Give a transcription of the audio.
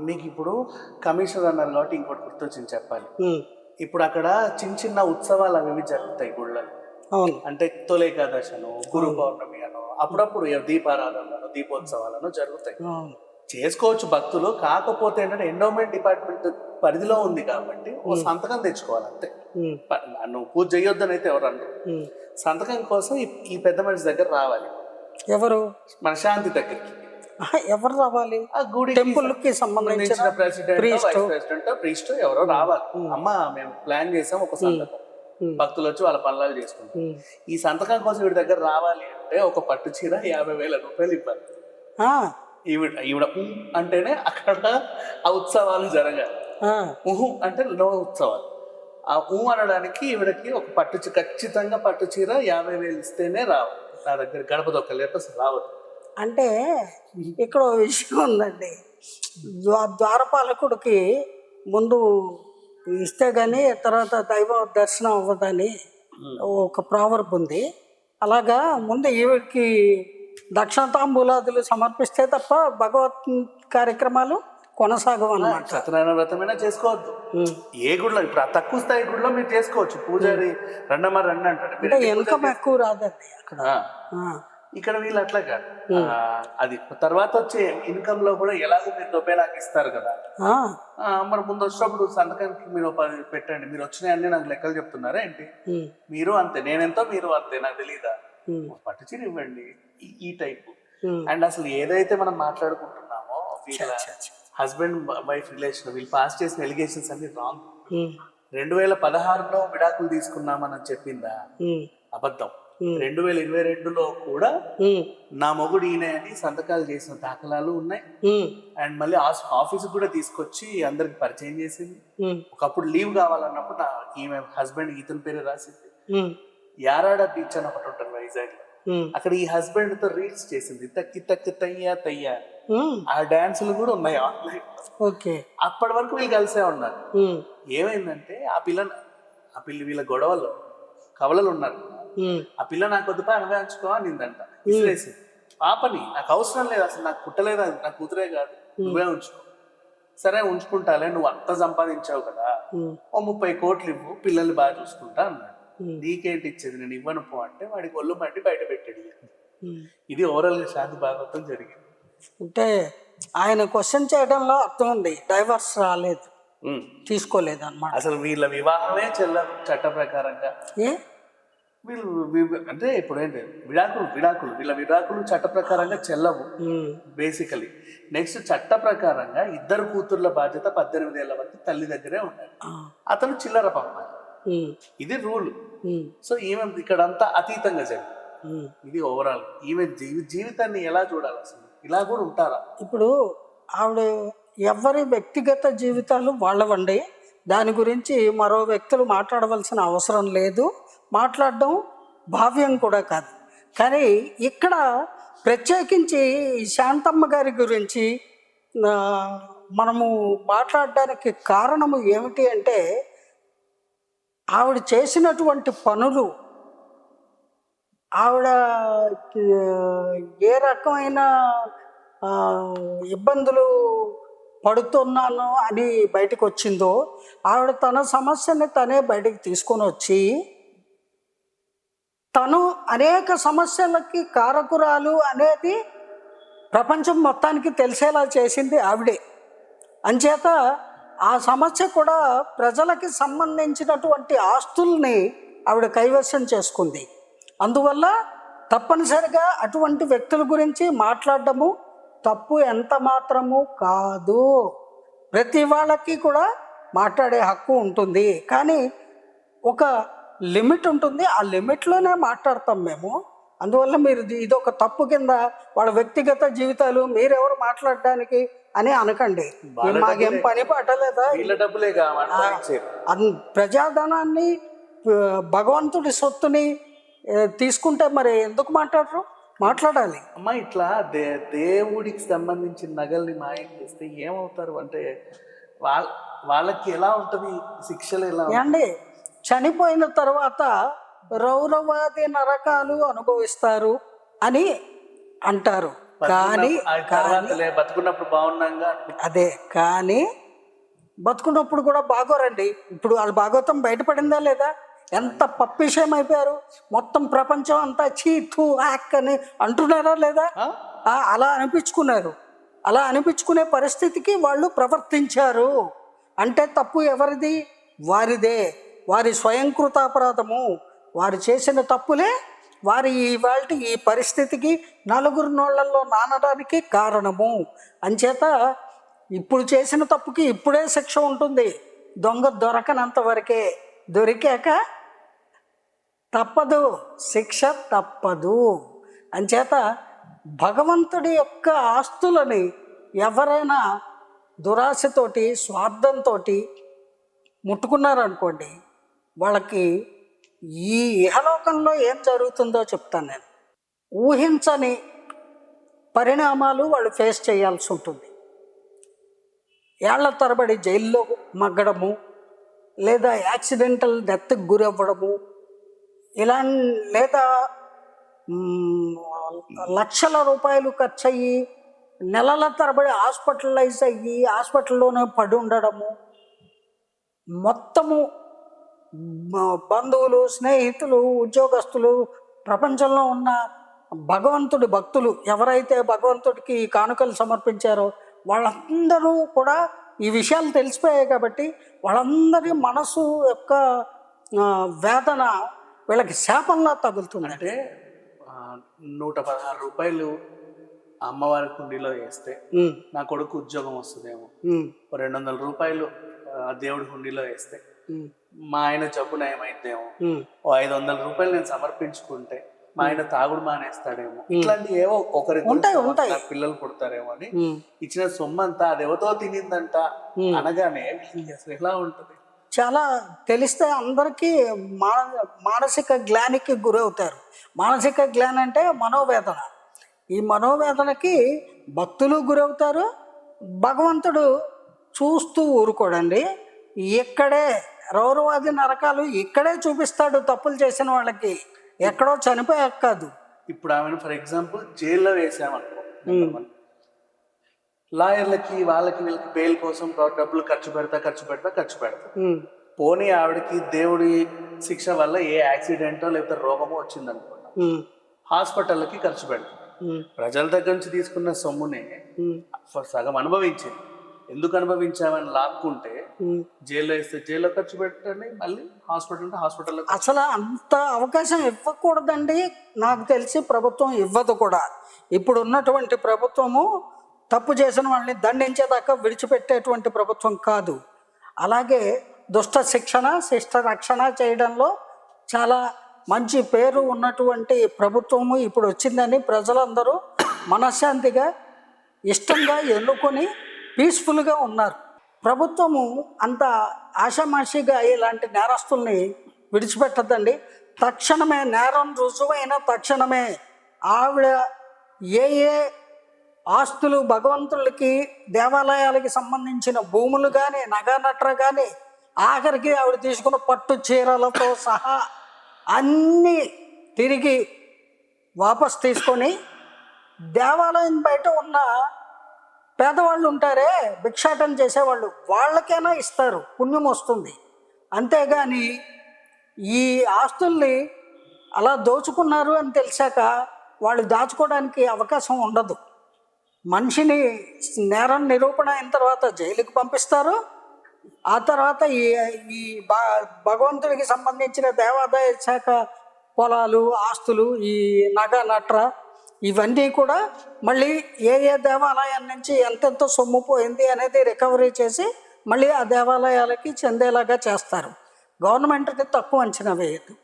మీకు ఇప్పుడు కమిషనర్ అన్నారు కాబట్టి ఇంకోటి గుర్తొచ్చింది చెప్పాలి. ఇప్పుడు అక్కడ చిన్న చిన్న ఉత్సవాలు అవి జరుగుతాయి గుళ్ళలో అంటే తొలేకాదశను గురు పౌర్ణమి అను అప్పుడప్పుడు దీపారాధనలను దీపోత్సవాలను జరుగుతాయి. చేసుకోవచ్చు భక్తులు కాకపోతే ఏంటంటే ఎండోమెంట్ డిపార్ట్మెంట్ పరిధిలో ఉంది కాబట్టి ఓ సంతకం తెచ్చుకోవాలి అంతే. నువ్వు పూజ చేయొద్దని అయితే ఎవరు. సంతకం కోసం ఈ- పెద్ద మనిషి దగ్గర రావాలి. ఎవరు? మన శాంతి దగ్గరికి. ఎవరు రావాలి? ఆ గుడి టెంపుల్కి సంబంధించిన ప్రెసిడెంట్ ప్రీస్ట్ ఎవరో రావాలి. అమ్మ మేము ప్లాన్ చేసాం ఒక సంతకం. భక్తులు వచ్చి వాళ్ళ పనులు చేసుకుంటారు. ఈ సంతకం కోసం వీడి దగ్గర రావాలి అంటే ఒక పట్టు చీర యాభై వేల రూపాయలు ఇవ్వాలి. ఆ, ఈవిడ ఈవిడ అంటేనే అక్కడ ఆ ఉత్సవాలు జరగాలి. ఉహు అంటే నో ఉత్సవాలు. ఆ ఊ అనడానికి ఈవిడకి ఒక పట్టు ఖచ్చితంగా పట్టు చీర యాభై వేలు ఇస్తేనే రావాలి. నా దగ్గర గడప దొక్కలేక అసలు రావద్దు. అంటే ఇక్కడ విషయం ఉందండి. ద్వా- ద్వారపాలకుడికి ముందు ఇస్తే గానీ తర్వాత దైవ దర్శనం అవ్వదని ఒక ప్రావర్బ్ ఉంది. అలాగా ముందు ఈవిడికి దక్షిణ తాంబూలాదులు సమర్పిస్తే తప్ప భగవత్ కార్యక్రమాలు కొనసాగవు అన్నమాట సత్యనారాయణ వ్రతమైనా చేసుకోవద్దు. ఏ గుడిలో ఇప్పుడు ఆ తక్కువ స్థాయి గుడిలో మీరు చేసుకోవచ్చు. పూజారి రండమ్మ రండి అంటే ఇన్కమ్ ఎక్కువ రాదండి అక్కడ. ఇక్కడ వీళ్ళు అట్లా కాదు. అది తర్వాత వచ్చే ఇన్కమ్లో కూడా ఎలాగో మీరు దొబ్బే నాకు ఇస్తారు కదా. మరి ముందు వచ్చినప్పుడు సంతకానికి మీరు పెట్టండి. మీరు వచ్చినాయన్నీ నాకు లెక్కలు చెప్తున్నారా ఏంటి? మీరు అంతే. నేనెంతో మీరు అంతే నాకు తెలియదా పట్టు చీర ఇవ్వండి. ఈ- టైపు. అండ్ అసలు ఏదైతే మనం మాట్లాడుకుంటున్నామో. హస్బెండ్ వైఫ్ రిలేషన్ వీళ్ళు పాస్ చేసిన ఎలిగేషన్స్ అన్ని రాంగ్ రెండు వేల పదహారులో విడాకులు తీసుకున్నామని చెప్పిందా అబద్ధం. రెండు వేల ఇరవై రెండులో కూడా నా మొగుడు ఈయన అని సంతకాలు చేసిన దాఖలాలు ఉన్నాయి. అండ్ మళ్ళీ ఆఫీస్ కూడా తీసుకొచ్చి అందరికి పరిచయం చేసింది. ఒకప్పుడు లీవ్ కావాలన్నప్పుడు నా ఈమె హస్బెండ్ ఇతని పేరు రాసింది. యారాడ బీచ్ అని ఒకటి ఉంటుంది వైజాగ్లో అక్కడ ఈ హస్బెండ్తో రీల్స్ చేసింది. తక్కి తక్కి తయ్యా తయ్యా. ఆ డాన్సులు కూడా ఉన్నాయి ఆన్లైన్ ఓకే. అప్పటి వరకు వీళ్ళు కలిసే ఉన్నారు. ఏమైందంటే ఆ పిల్ల ఆ పిల్ల వీళ్ళ గొడవలు కవలలు ఉన్నారు. ఆ పిల్ల నాకు వద్దుపా అనుభవించుకో అనిందంట. విసిరేసి పాపని నాకు అవసరం లేదు అసలు నాకు పుట్టలేదు అది నా కూతురే కాదు నువ్వే ఉంచుకో. సరే ఉంచుకుంటాలే నువ్వు అంత సంపాదించావు కదా ఓ ముప్పై కోట్లు ఇవ్వు పిల్లల్ని బాగా చూసుకుంటా అన్నాడు. నీకేంటి ఇచ్చేది నేను ఇవ్వను పో అంటే వాడికి ఒళ్ళు మండి బయట పెట్టాడు. ఇది ఓవరాల్గా శాంతి భాగవతం జరిగింది. అంటే ఆయన క్వశ్చన్ చేయడంలో అర్థం ఉంది డైవర్స్ రాలేదు. తీసుకోలేదు అనమాట అసలు వీళ్ళ వివాహమే చెల్లదు చట్ట ప్రకారంగా. ఏ? వీళ్ళు అంటే ఇప్పుడు ఏంటి? విడాకులు విడాకులు. వీళ్ళ విడాకులు చట్ట ప్రకారంగా చెల్లవు. బేసికలీ నెక్స్ట్ చట్ట ప్రకారంగా ఇద్దరు కూతుర్ల బాధ్యత పద్దెనిమిది ఏళ్ళ వరకు తల్లి దగ్గరే ఉండాలి. అతను చిల్లర పంపాలి ఇది రూల్. సో ఈమె ఇక్కడంతా అతీతంగా జరిగింది. ఇది ఓవరాల్ ఈమె జీవి జీవితాన్ని ఎలా చూడాలి అసలు? ఇలా కూడా ఉంటారా? ఇప్పుడు ఆవిడ ఎవరి వ్యక్తిగత జీవితాలు వాళ్ళవండి. దాని గురించి మరో వ్యక్తులు మాట్లాడవలసిన అవసరం లేదు. మాట్లాడడం భావ్యం కూడా కాదు. కానీ ఇక్కడ ప్రత్యేకించి శాంతమ్మ గారి గురించి మనము మాట్లాడడానికి కారణము ఏమిటి అంటే ఆవిడ చేసినటువంటి పనులు ఆవిడ ఏ రకమైన ఇబ్బందులు పడుతున్నాను అని బయటకు వచ్చిందో ఆవిడ తన సమస్యని తనే బయటకు తీసుకొని వచ్చి తను అనేక సమస్యలకి కారకురాలు అనేది ప్రపంచం మొత్తానికి తెలిసేలా చేసింది ఆవిడే. అంచేత ఆ సమస్య కూడా ప్రజలకి సంబంధించినటువంటి ఆస్తుల్ని ఆవిడ కైవసం చేసుకుంది. అందువల్ల తప్పనిసరిగా అటువంటి వ్యక్తుల గురించి మాట్లాడడము తప్పు ఎంత మాత్రము కాదు. ప్రతి వాళ్ళకి కూడా మాట్లాడే హక్కు ఉంటుంది. కానీ ఒక లిమిట్ ఉంటుంది. ఆ లిమిట్లోనే మాట్లాడతాం మేము. అందువల్ల మీరు ఇది- ఇది ఒక తప్పు కింద వాళ్ళ వ్యక్తిగత జీవితాలు మీరెవరు మాట్లాడడానికి అని అనకండి. మాకేం. పని పట్టలేదా? ప్రజాధనాన్ని భగవంతుడి సొత్తుని తీసుకుంటే మరి ఎందుకు మాట్లాడరు? మాట్లాడాలి. అమ్మా ఇట్లా దే దేవుడికి సంబంధించిన నగల్ని మాయం చేస్తే ఏమవుతారు? అంటే వాళ్ళ వాళ్ళకి ఎలా ఉంటది? శిక్షలు ఎలా? ఏమండి చనిపోయిన తర్వాత రౌరవాది నరకాలు అనుభవిస్తారు అని అంటారు. కానీ బతుకున్నప్పుడు- బాగున్నాగా. అదే కానీ బతుకున్నప్పుడు కూడా బాగోరండి. ఇప్పుడు వాళ్ళ భాగవతం బయటపడిందా లేదా? ఎంత పప్పిషయం అయిపోయారు మొత్తం ప్రపంచం అంతా చీ థూ హ్యాక్ అని అంటున్నారా లేదా? అలా అనిపించుకున్నారు. అలా అనిపించుకునే పరిస్థితికి వాళ్ళు ప్రవర్తించారు. అంటే తప్పు ఎవరిది? వారిదే. వారి స్వయంకృతాపరాధము. వారు చేసిన తప్పులే వారి ఇవాళ ఈ పరిస్థితికి నలుగురు నోళ్ళలో నానడానికి కారణము. అంచేత ఇప్పుడు చేసిన తప్పుకి ఇప్పుడే శిక్ష ఉంటుంది. దొంగ దొరకనంత వరకే. దొరికాక తప్పదు శిక్ష తప్పదు. అంచేత భగవంతుడి యొక్క ఆస్తులని ఎవరైనా దురాశతోటి స్వార్థంతో ముట్టుకున్నారనుకోండి వాళ్ళకి ఈ ఇహలోకంలో ఏం జరుగుతుందో చెప్తాను నేను. ఊహించని పరిణామాలు వాళ్ళు ఫేస్ చేయాల్సి ఉంటుంది. ఏళ్ళ తరబడి జైల్లో మగ్గడము లేదా యాక్సిడెంటల్ డెత్కి గురవ్వడము ఇలా లేదా లక్షల రూపాయలు ఖర్చు అయ్యి నెలల తరబడి హాస్పిటలైజ్ అయ్యి హాస్పిటల్లోనే పడి ఉండడము మొత్తము బంధువులు స్నేహితులు ఉద్యోగస్తులు ప్రపంచంలో ఉన్న భగవంతుడి భక్తులు ఎవరైతే భగవంతుడికి కానుకలు సమర్పించారో వాళ్ళందరూ కూడా ఈ విషయాలు తెలిసిపోయాయి కాబట్టి వాళ్ళందరి మనసు యొక్క వేదన వీళ్ళకి శాపంలా తగులుతుంది అంటే నూట పదహారు రూపాయలు అమ్మవారి కుండీలో వేస్తే నా కొడుకు ఉద్యోగం వస్తుందేమో. రెండు వందల రూపాయలు దేవుడి హుండీలో వేస్తే మా ఆయన జబ్బు నయమైద్దేమో. ఓ ఐదు వందల రూపాయలు నేను సమర్పించుకుంటే మా ఆయన తాగుడు మానేస్తాడేమో. ఇట్లాంటి ఏవో ఒకరి ఉంటాయి, ఉంటాయి. పిల్లలు పుడతారేమో అని. ఇచ్చిన సొమ్ము అంతా అది ఎవతో తినిందంట అనగానే అసలు ఎలా ఉంటది? చాలా తెలిస్తే అందరికీ మాన మానసిక గ్లానికి గురవుతారు. మానసిక గ్లాన్ అంటే మనోవేదన. ఈ మనోవేదనకి భక్తులు గురవుతారు భగవంతుడు చూస్తూ ఊరుకోడండి. ఇక్కడే రౌరవాది నరకాలు ఇక్కడే చూపిస్తాడు తప్పులు చేసిన వాళ్ళకి. ఎక్కడో చనిపోయాక కాదు. ఇప్పుడు ఆమెను ఫర్ ఎగ్జాంపుల్ జైల్లో వేసామనుకో. లాయర్లకి వాళ్ళకి వీళ్ళకి బెయిల్ కోసం డబ్బులు ఖర్చు పెడతా ఖర్చు పెడతా ఖర్చు పెడతా. పోనీ ఆవిడకి దేవుడి శిక్ష వల్ల ఏ యాక్సిడెంటో లేకపోతే రోగమో వచ్చింది అనుకున్నా హాస్పిటల్కి ఖర్చు పెడతాం. ప్రజల దగ్గర నుంచి తీసుకున్న సొమ్మునే సగం అనుభవించింది ఎందుకు అనుభవించామని లాక్కుంటే. జైల్లో వేస్తే జైల్లో ఖర్చు పెట్టండి మళ్ళీ హాస్పిటల్ ఉంటే హాస్పిటల్లో అసలు అంత అవకాశం ఇవ్వకూడదండి. నాకు తెలిసి ప్రభుత్వం ఇవ్వదు కూడా. ఇప్పుడు ఉన్నటువంటి ప్రభుత్వము తప్పు చేసిన వాళ్ళని దండించేదాకా విడిచిపెట్టేటువంటి ప్రభుత్వం కాదు. అలాగే దుష్ట శిక్షణ శిష్ట రక్షణ చేయడంలో చాలా మంచి పేరు ఉన్నటువంటి ప్రభుత్వము ఇప్పుడు వచ్చిందని ప్రజలందరూ మనశ్శాంతిగా ఇష్టంగా ఎన్నుకొని పీస్ఫుల్గా ఉన్నారు. ప్రభుత్వము అంత ఆషామాషిగా ఇలాంటి నేరస్తుల్ని విడిచిపెట్టద్దండి తక్షణమే నేరం రుజువైన తక్షణమే ఆవిడ ఏ ఏ ఆస్తులు భగవంతులకి దేవాలయాలకి సంబంధించిన భూములు కానీ నగనట్ర కానీ ఆఖరికి ఆవిడ తీసుకున్న పట్టు చీరలతో సహా అన్నీ తిరిగి వాపస్ తీసుకొని దేవాలయం బయట ఉన్న పేదవాళ్ళు ఉంటారే భిక్షాటన చేసేవాళ్ళు వాళ్ళకైనా ఇస్తారు పుణ్యం వస్తుంది. అంతేగాని ఈ ఆస్తుల్ని అలా దోచుకున్నారు అని తెలిసాక వాళ్ళు దాచుకోవడానికి అవకాశం ఉండదు. మనిషిని నేరం నిరూపణ అయిన తర్వాత జైలుకి పంపిస్తారు. ఆ తర్వాత ఈ ఈ భ- భగవంతుడికి సంబంధించిన దేవాదాయ శాఖ పొలాలు ఆస్తులు ఈ నగ నట్ర ఇవన్నీ కూడా మళ్ళీ ఏ ఏ దేవాలయం నుంచి ఎంతెంత సొమ్ము పోయింది అనేది రికవరీ చేసి మళ్ళీ ఆ దేవాలయాలకి చెందేలాగా చేస్తారు. గవర్నమెంట్కి తక్కువ అంచనా వేయద్దు.